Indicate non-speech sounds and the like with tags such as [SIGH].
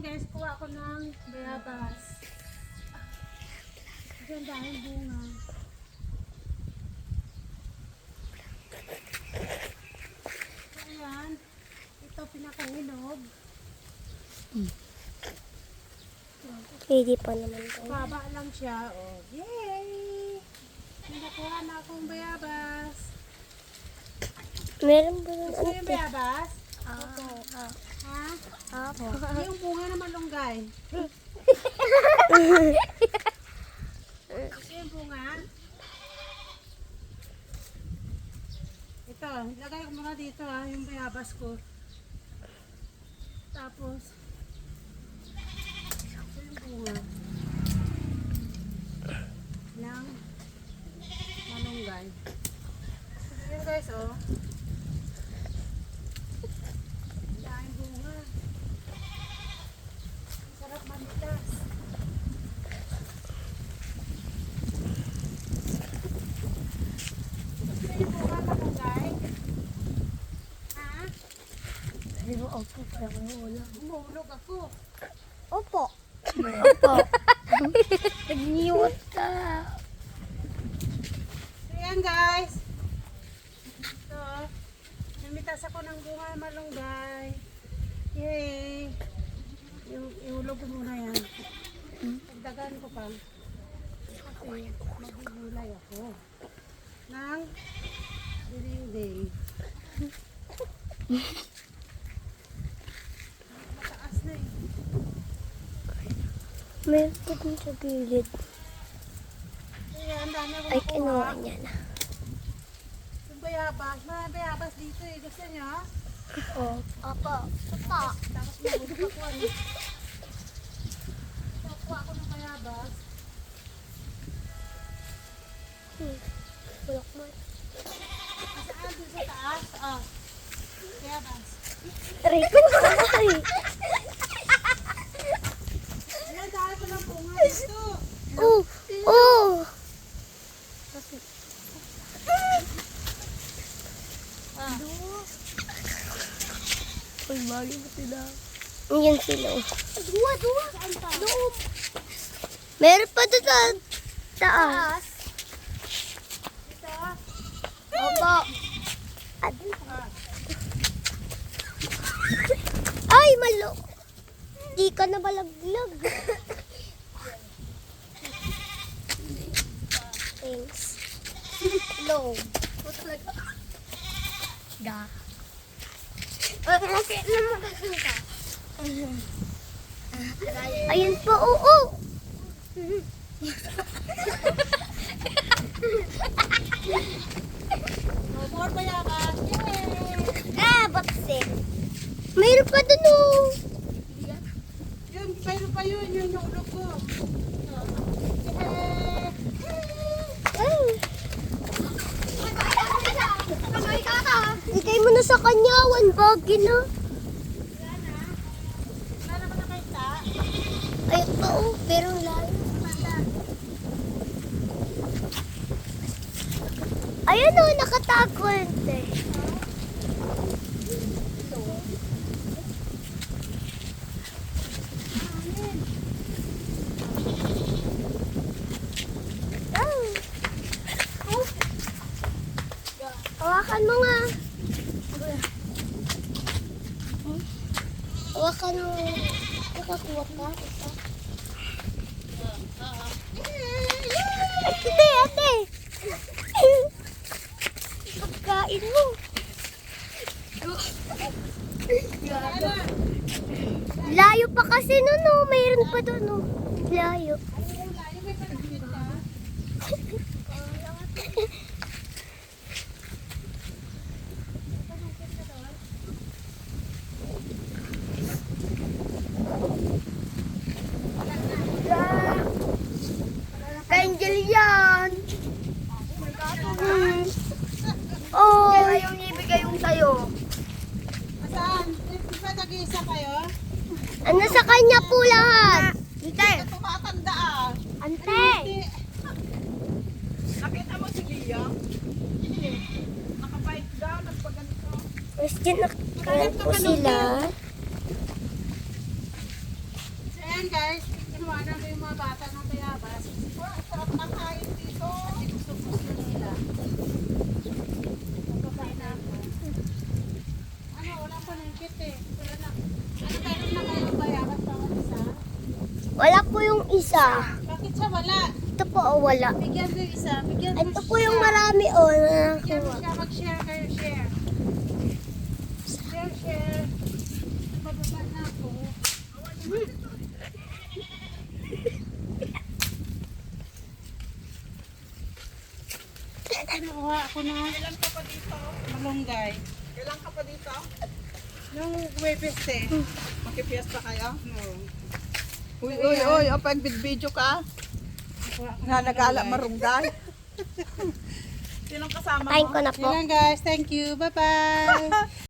Guys, kuha ko ng bayabas. Diyan dahil bunga. Ayan. Ito pinakahinog. Pwede pa naman to. Baba lang siya. Oh, yay! Nakuha na akong bayabas. Meron ba yung Gusto yung bayabas? Opo. Ha? Yung bunga na malunggay. Gusto yung bunga? Ito, ilagay ko muna dito ha, yung bayabas ko. Tapos, ito yung bunga. Ng malunggay. Yun guys, oh. Dahil bunga. Sarap manitas. Gusto niyo bunga malunggay? Ha? Opo, parang wala. Umulog ako. Opo. Opo. [LAUGHS] Nag-mute ka. So yan guys. Ito. Namitas ako ng bunga malunggay. Yay! Yung ihulog ko muna yan. Pagdagan ko pa. Kasi magugulay ako. Nang diring [LAUGHS] day. Mataas na eh. Meron pa dun sa gilid. Ay, kinuha niya na. Yung bayabas. Mga bayabas dito eh. Gusto niyo? Opo. Opo. Opo. Tapos mahulog ako ano. Nakuha ako ng bayabas. Bulok mo. Saan doon sa taas? Ah. Bayabas. Aray ko na. Ay. Ayan, dahil ko ng bunga dito. Oh. Oh. Ah. Uy, bagay mo sila. Yan sila. Saan pa? Doon. Meron pa doon sa taas. Ito. Opo. Ay, malo. Di ka na balaglag. Thanks. Hello. Da. Bakit naman ka? Ayun po, oo. No more bayabas. Yay! Ah, baksin. Mayroon pa dun oh. Yun, pero pa yun, yun yung ulog ko. Ay. Bigay mo na sa kanya, one bag na. Wala na. Wala naman nakita. Ay, oo, pero layo. Ayun o, nakatago ente. Oh. Hawakan mo nga. Hawakan mo. Nakakuha ka. Ate, ate. Pagkain mo. Layo pa kasi no, no. Mayroon pa doon, no. Layo. Angel yan. Mm. Oh. Ayaw niya sayo. Saan? Ba nag-iisa kayo? Ano sa kanya po lahat? Hindi. Tumatanda ah. Ante. Nakita mo si Lia? Nakabike down, nagpaganito. Na kaya po sila. Ayan guys, kinuha na yung mga bata ng bayabas. Ang sarap ng kain dito. Kasi gusto-gusto nila. Magpapay na ako. Ano, wala pa ng kit eh. Wala na. Ano meron na kayo bayabas pa isa? Wala po yung isa. Bakit siya wala? Ito po, oh, wala. Bigyan ko yung isa. Bigyan mo Ito po yung marami, oh, na Bigyan mo siya. Mag-share kayo, share. Share, share. Bababa na ako. Kinuha ako na Kailan ka pa dito? malunggay. Kailan ka pa dito? Nung Webes eh. Makipiesta kayo? Oo. Uy, uy, uy, o pag video ka, nanagala malunggay. marunggay. [LAUGHS] Sinong kasama Kain mo? ko na po. Lang guys. Thank you. Bye-bye. [LAUGHS]